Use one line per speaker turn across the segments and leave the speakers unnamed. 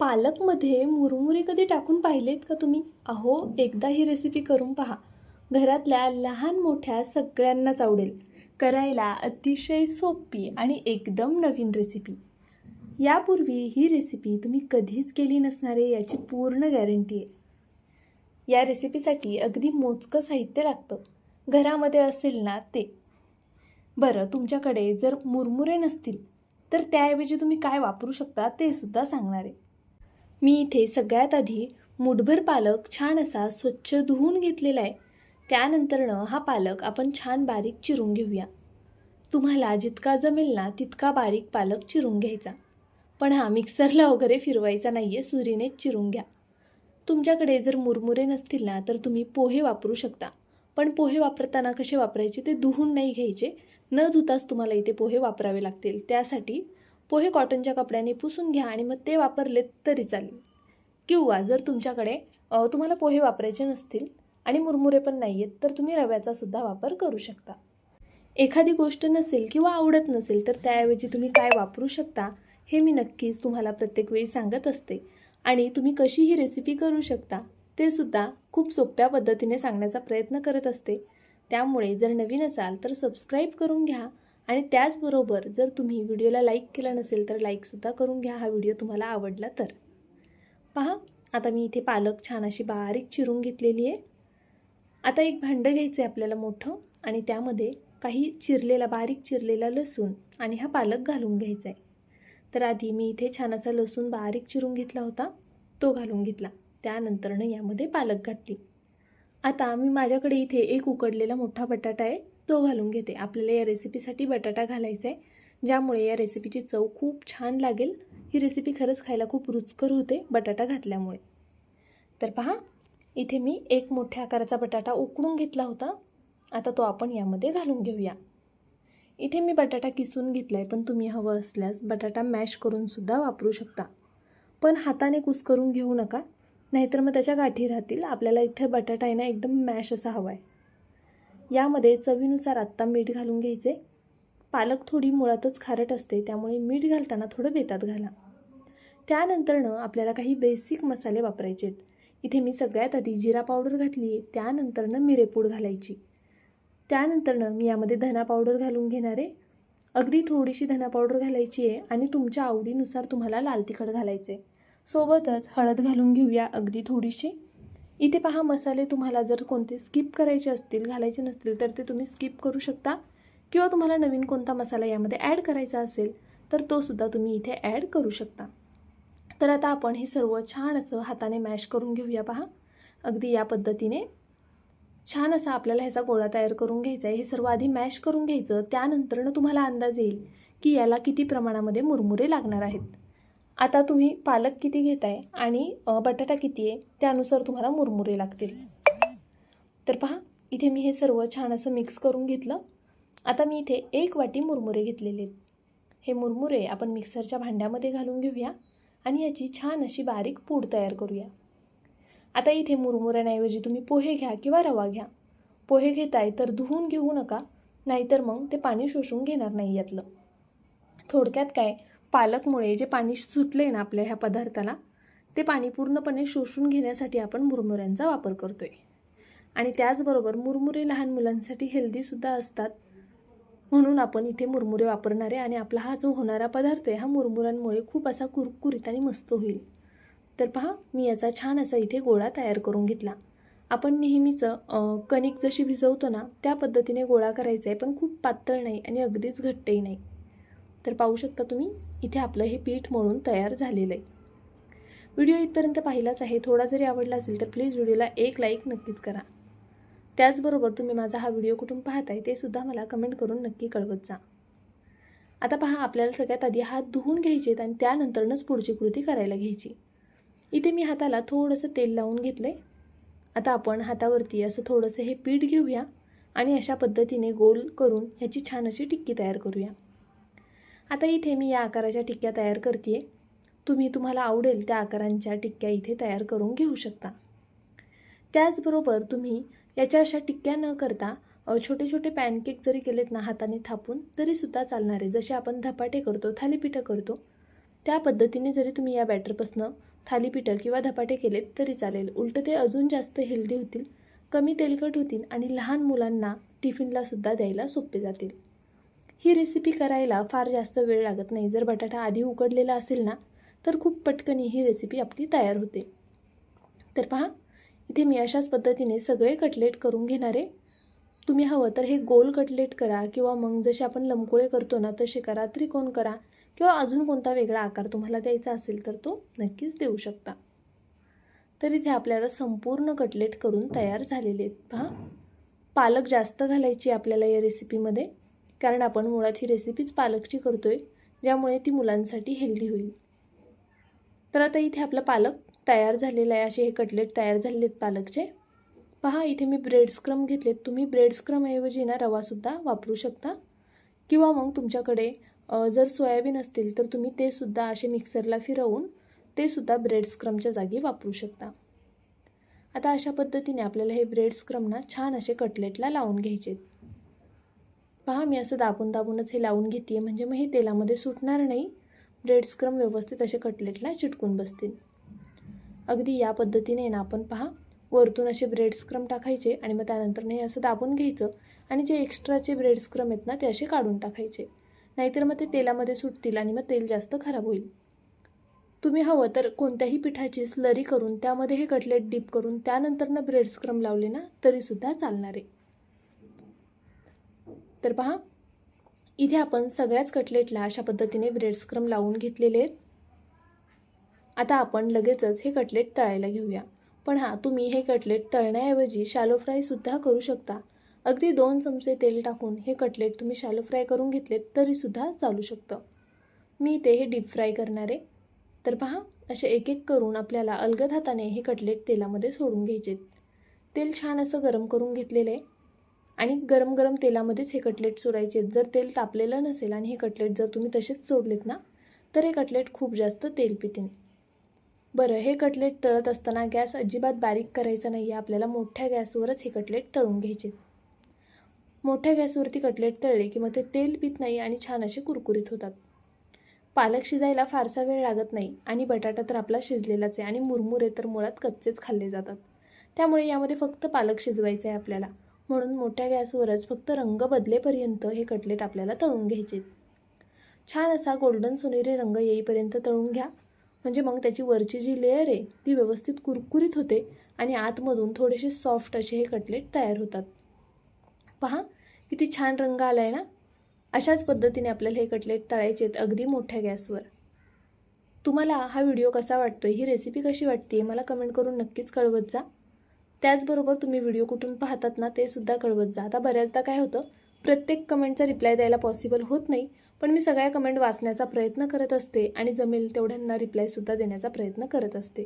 पालकमध्ये मुरमुरे कधी टाकून पाहिलेत का तुम्ही? अहो एकदा ही रेसिपी करून पहा. घरातल्या लहान मोठ्या सगळ्यांनाच आवडेल. करायला अतिशय सोपी आणि एकदम नवीन रेसिपी यापूर्वी ही रेसिपी तुम्ही कधीच केली नसणारे याची पूर्ण गॅरंटी आहे. या रेसिपीसाठी अगदी मोजकं साहित्य लागतं. घरामध्ये असेल ना ते. बरं तुमच्याकडे जर मुरमुरे नसतील तर त्याऐवजी तुम्ही काय वापरू शकता ते सुद्धा सांगणार आहे. मी इथे सगळ्यात आधी मुठभर पालक छान असा स्वच्छ धुवून घेतलेला आहे. त्यानंतरनं हा पालक आपण छान बारीक चिरून घेऊया. तुम्हाला जितका जमेल ना तितका बारीक पालक चिरून घ्यायचा. पण हा मिक्सरला वगैरे फिरवायचा नाही आहे सुरीनेच चिरून घ्या. तुमच्याकडे जर मुरमुरे नसतील ना तर तुम्ही पोहे वापरू शकता. पण पोहे वापरताना कसे वापरायचे ते धुवून नाही घ्यायचे. न धुताच तुम्हाला इथे पोहे वापरावे लागतील. त्यासाठी पोहे कॉटनच्या कपड्याने पुसून घ्या आणि मग ते वापरलेत तरी चालेल. किंवा जर तुमच्याकडे तुम्हाला पोहे वापरायचे नसतील आणि मुरमुरे पण नाही आहेत तर तुम्ही रव्याचा सुद्धा वापर करू शकता. एखादी गोष्ट नसेल किंवा आवडत नसेल तर त्याऐवजी तुम्ही काय वापरू शकता हे मी नक्कीच तुम्हाला प्रत्येक वेळी सांगत असते. आणि तुम्ही कशी ही रेसिपी करू शकता ते सुद्धा खूप सोप्या पद्धतीने सांगण्याचा प्रयत्न करत असते. त्यामुळे जर नवीन असाल तर सबस्क्राईब करून घ्या. आणि त्याचबरोबर जर तुम्ही व्हिडिओला लाईक केला नसेल तर लाईकसुद्धा करून घ्या हा व्हिडिओ तुम्हाला आवडला तर. पहा आता मी इथे पालक छान अशी बारीक चिरून घेतलेली आहे. आता एक भांडं घ्यायचं आहे आपल्याला मोठं आणि त्यामध्ये काही चिरलेला बारीक चिरलेला लसूण आणि हा पालक घालून घ्यायचा आहे तर आधी मी इथे छान असा लसूण बारीक चिरून घेतला होता तो घालून घेतला. त्यानंतरनं यामध्ये पालक घातली. आता मी माझ्याकडे इथे एक उकडलेला मोठा बटाटा आहे. तो घालून घेते. आपल्याला या रेसिपीसाठी बटाटा घालायचा आहे ज्यामुळे या रेसिपीची चव खूप छान लागेल. ही रेसिपी खरंच खायला खूप रुचकर होते बटाटा घातल्यामुळे. तर पहा इथे मी एक मोठ्या आकाराचा बटाटा उकडून घेतला होता. आता तो आपण यामध्ये घालून घेऊया. इथे मी बटाटा किसून घेतला आहे पण तुम्ही हवं असल्यास बटाटा मॅश करूनसुद्धा वापरू शकता. पण हाताने कुस्करून घेऊ नका नाहीतर मग त्याच्या गाठी राहतील. आपल्याला इथे बटाटा आहे ना एकदम मॅश असा हवा आहे यामध्ये चवीनुसार आत्ता मीठ घालून घ्यायचे. पालक थोडी मुळातच खारट असते त्यामुळे मीठ घालताना थोडं बेतात घाला. त्यानंतरनं आपल्याला काही बेसिक मसाले वापरायचे आहेत इथे मी सगळ्यात आधी जिरा पावडर घातली आहे त्यानंतरनं मिरेपूड घालायची. त्यानंतरनं मी यामध्ये धना पावडर घालून घेणार. आहे अगदी थोडीशी धना पावडर घालायची आहे आणि तुमच्या आवडीनुसार तुम्हाला लाल तिखट घालायचे आहे सोबतच हळद घालून घेऊया अगदी थोडीशी. इथे पहा मसाले तुम्हाला जर कोणते स्किप करायचे असतील घालायचे नसतील तर ते तुम्ही स्किप करू शकता. किंवा तुम्हाला नवीन कोणता मसाला यामध्ये ॲड करायचा असेल तर तोसुद्धा तुम्ही इथे ॲड करू शकता. तर आता आपण हे सर्व छान असं हाताने मॅश करून घेऊया पहा. अगदी या पद्धतीने. छान असा आपल्याला ह्याचा गोळा तयार करून घ्यायचा आहे. हे सर्व आधी मॅश करून घ्यायचं. त्यानंतरनं तुम्हाला अंदाज येईल की याला किती प्रमाणामध्ये मुरमुरे लागणार आहेत. आता तुम्ही पालक किती घेताय आणि बटाटा किती आहे त्यानुसार तुम्हाला मुरमुरे लागतील. तर पहा इथे मी हे सर्व छान असं मिक्स करून घेतलं. आता मी इथे एक वाटी मुरमुरे घेतलेले आहेत. हे मुरमुरे आपण मिक्सरच्या भांड्यामध्ये घालून घेऊया आणि याची छान अशी बारीक पूड तयार करूया. आता इथे मुरमुऱ्यांऐवजी तुम्ही पोहे घ्या किंवा रवा घ्या. पोहे घेताय तर धुवून घेऊ नका नाहीतर मग ते पाणी शोषून घेणार नाही यातलं. थोडक्यात काय पालकमुळे जे पाणी सुटलं आहे ना आपल्या ह्या पदार्थाला ते पाणी पूर्णपणे शोषून घेण्यासाठी आपण मुरमुऱ्यांचा वापर करतो आहे आणि त्याचबरोबर मुरमुरे लहान मुलांसाठी हेल्दीसुद्धा असतात. म्हणून आपण इथे मुरमुरे वापरणारे आणि आपला हा जो होणारा पदार्थ आहे हा मुरमुऱ्यांमुळे खूप असा कुरकुरीत आणि मस्त होईल. तर पहा मी याचा छान असा इथे गोळा तयार करून घेतला. आपण नेहमीचं कणिक जशी भिजवतो ना त्या पद्धतीने गोळा करायचा आहे पण खूप पातळ नाही आणि अगदीच घट्टही नाही. तर पाहू शकता तुम्ही इथे आपलं हे पीठ म्हणून तयार झालेलं आहे. व्हिडिओ इथपर्यंत पाहिलाच आहे. थोडा जरी आवडला असेल तर प्लीज व्हिडिओला एक लाईक नक्कीच करा. त्याचबरोबर तुम्ही माझा हा व्हिडिओ कुठून पाहताय ते सुद्धा मला कमेंट करून नक्की कळवत जा. आता पहा आपल्याला सगळ्यात आधी हात धुवून घ्यायचे आणि त्यानंतरनंच पुढची कृती करायला घ्यायची. इथे मी हाताला थोडंसं तेल लावून घेतलं आहे आता आपण हातावरती असं थोडंसं हे पीठ घेऊया आणि अशा पद्धतीने गोल करून ह्याची छान अशी टिक्की तयार करूया. आता इथे मी या आकाराच्या टिक्क्या तयार करते तुम्ही तुम्हाला आवडेल त्या आकारांच्या टिक्क्या इथे तयार करून घेऊ शकता. त्याचबरोबर तुम्ही याच्या अशा टिक्क्या न करता छोटे छोटे पॅनकेक जरी केलेत ना हाताने थापून तरीसुद्धा चालणारे जसे आपण धपाटे करतो थालीपीठं करतो त्या पद्धतीने जरी तुम्ही या बॅटरपासनं थालीपीठं किंवा धपाटे केलेत तरी चालेल. उलटं ते अजून जास्त हेल्दी होतील कमी तेलकट होतील आणि लहान मुलांना टिफिनलासुद्धा द्यायला सोपे जातील. ही रेसिपी करायला फार जास्त वेळ लागत नाही. जर बटाटा आधी उकडलेला असेल ना तर खूप पटकनी ही रेसिपी आपली तयार होते. तर पहा इथे मी अशाच पद्धतीने सगळे कटलेट करून घेणार आहे. तुम्ही हवं तर हे गोल कटलेट करा किंवा मग जसे आपण लंबकोळे करतो ना तसे करा त्रिकोण करा किंवा अजून कोणता वेगळा आकार तुम्हाला द्यायचा असेल तर तो नक्कीच देऊ शकता. तर इथे आपल्याला संपूर्ण कटलेट करून तयार झालेले आहेत. पहा पालक जास्त घालायची आपल्याला या रेसिपीमध्ये कारण आपण मुळात ही रेसिपीच पालकची करतो आहे ज्यामुळे ती मुलांसाठी हेल्दी होईल. तर आता इथे आपला पालक तयार झालेला आहे असे हे कटलेट तयार झालेले आहेत पालकचे. पहा इथे मी ब्रेड स्क्रम घेतलेत. तुम्ही ब्रेड स्क्रमऐवजी ना रवासुद्धा वापरू शकता. किंवा मग तुमच्याकडे जर सोयाबीन असतील तर तुम्ही ते सुद्धा असे मिक्सरला फिरवून ते सुद्धा ब्रेड स्क्रमच्या जागी वापरू शकता. आता अशा पद्धतीने आपल्याला हे ब्रेड स्क्रम ना छान असे कटलेटला लावून घ्यायचे पहा मी असं दाबून दाबूनच हे लावून घेते म्हणजे मग हे तेलामध्ये सुटणार नाही. ब्रेड स्क्रम व्यवस्थित असे कटलेटला चिटकून बसतील. अगदी या पद्धतीने ना आपण पहा वरतून असे ब्रेड स्क्रम टाकायचे आणि मग त्यानंतर हे असं दाबून घ्यायचं आणि जे एक्स्ट्राचे ब्रेड स्क्रम आहेत ना ते असे काढून टाकायचे. नाहीतर मग ते तेलामध्ये सुटतील आणि मग तेल जास्त खराब होईल. तुम्ही हवं तर कोणत्याही पिठाची स्लरी करून त्यामध्ये हे कटलेट डीप करून त्यानंतर ना ब्रेड स्क्रम लावले ना तरीसुद्धा चालणार आहे. तर पहा इथे आपण सगळ्याच कटलेटला अशा पद्धतीने ब्रेड स्क्रम लावून घेतलेले आहेत. आता आपण लगेचच हे कटलेट तळायला घेऊया. पण हां तुम्ही हे कटलेट तळण्याऐवजी शॅलो फ्रायसुद्धा करू शकता. अगदी दोन चमचे तेल टाकून हे कटलेट तुम्ही शॅलो फ्राय करून घेतलेत तरीसुद्धा चालू शकतं. मी ते हे डीप फ्राय करणार आहे. तर पहा असे एक एक करून आपल्याला अलगद हाताने हे कटलेट तेलामध्ये सोडून घ्यायचे तेल छान असं गरम करून घेतलेलं आहे. आणि गरम गरम तेलामध्येच हे कटलेट सोडायचे. जर तेल तापलेलं नसेल आणि हे कटलेट जर तुम्ही तसेच सोडलेत ना तर हे कटलेट खूप जास्त तेल पितील बरं हे कटलेट तळत असताना गॅस अजिबात बारीक करायचा नाही आहे आपल्याला मोठ्या गॅसवरच हे कटलेट तळून घ्यायचे. मोठ्या गॅसवरती कटलेट तळले की मग ते तेल पित नाही आणि छान असे कुरकुरीत होतात. पालक शिजायला फारसा वेळ लागत नाही आणि बटाटा तर आपला शिजलेलाच आहे आणि मुरमुरे तर मुळात कच्चेच खाल्ले जातात. त्यामुळे यामध्ये फक्त पालक शिजवायचं आहे आपल्याला. म्हणून मोठ्या गॅसवरच फक्त रंग बदलेपर्यंत हे कटलेट आपल्याला तळून घ्यायचे. छान असा गोल्डन सोनेरी रंग येईपर्यंत तळून घ्या. म्हणजे मग त्याची वरची जी लेअर आहे ती व्यवस्थित कुरकुरीत होते आणि आतमधून थोडेसे सॉफ्ट असे हे कटलेट तयार होतात. पहा किती छान रंग आला आहे ना? अशाच पद्धतीने आपल्याला हे कटलेट तळायचे आहेत अगदी मोठ्या गॅसवर. तुम्हाला हा व्हिडिओ कसा वाटतो ही रेसिपी कशी वाटते मला कमेंट करून नक्कीच कळवत जा. त्याचबरोबर तुम्ही व्हिडिओ कुठून पाहतात ना ते सुद्धा कळवत जा. आता बऱ्याचदा काय होतं प्रत्येक कमेंटचा रिप्लाय द्यायला पॉसिबल होत नाही पण मी सगळ्या कमेंट वाचण्याचा प्रयत्न करत असते आणि जमेल तेवढ्यांना रिप्लायसुद्धा देण्याचा प्रयत्न करत असते.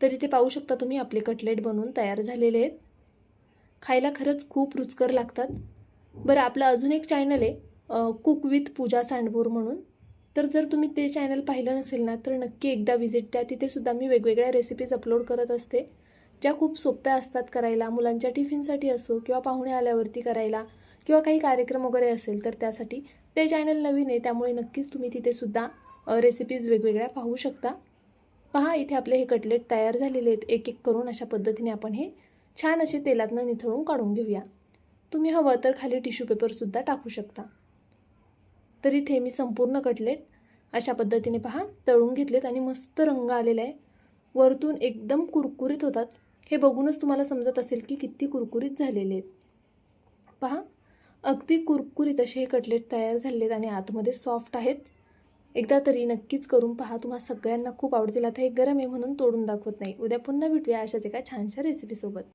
तर इथे पाहू शकता तुम्ही आपले कटलेट बनवून तयार झालेले आहेत. खायला खरंच खूप रुचकर लागतात. बरं आपलं अजून एक चॅनल आहे कुक विथ पूजा सांडबोर म्हणून. तर जर तुम्ही ते चॅनल पाहिलं नसेल ना तर नक्की एकदा व्हिजिट द्या. तिथे सुद्धा मी वेगवेगळ्या रेसिपीज अपलोड करत असते. ज्या खूप सोप्या असतात करायला मुलांच्या टिफिनसाठी असो किंवा पाहुणे आल्यावरती करायला किंवा काही कार्यक्रम वगैरे असेल तर त्यासाठी ते चॅनल नवीन आहे त्यामुळे नक्कीच तुम्ही तिथेसुद्धा रेसिपीज वेगवेगळ्या पाहू शकता. पहा इथे आपले हे कटलेट तयार झालेले आहेत. एक एक करून अशा पद्धतीने आपण हे छान असे तेलातनं निथळून काढून घेऊया. तुम्ही हवं तर खाली टिश्यू पेपरसुद्धा टाकू शकता. तर इथे मी संपूर्ण कटलेट अशा पद्धतीने पहा तळून घेतलेत आणि मस्त रंग आलेला आहे. वरतून एकदम कुरकुरीत होतात. हे बघूनच तुम्हाला समजत असेल की किती कुरकुरीत झालेले आहेत. पहा अगदी कुरकुरीत असे हे कटलेट तयार झालेले आहेत आणि आतमध्ये सॉफ्ट आहेत. एकदा तरी नक्कीच करून पहा तुम्हाला सगळ्यांना खूप आवडतील. आता हे गरम आहे म्हणून तोडून दाखवत नाही. उद्या पुन्हा भेटूया अशाच एका छानशा रेसिपीसोबत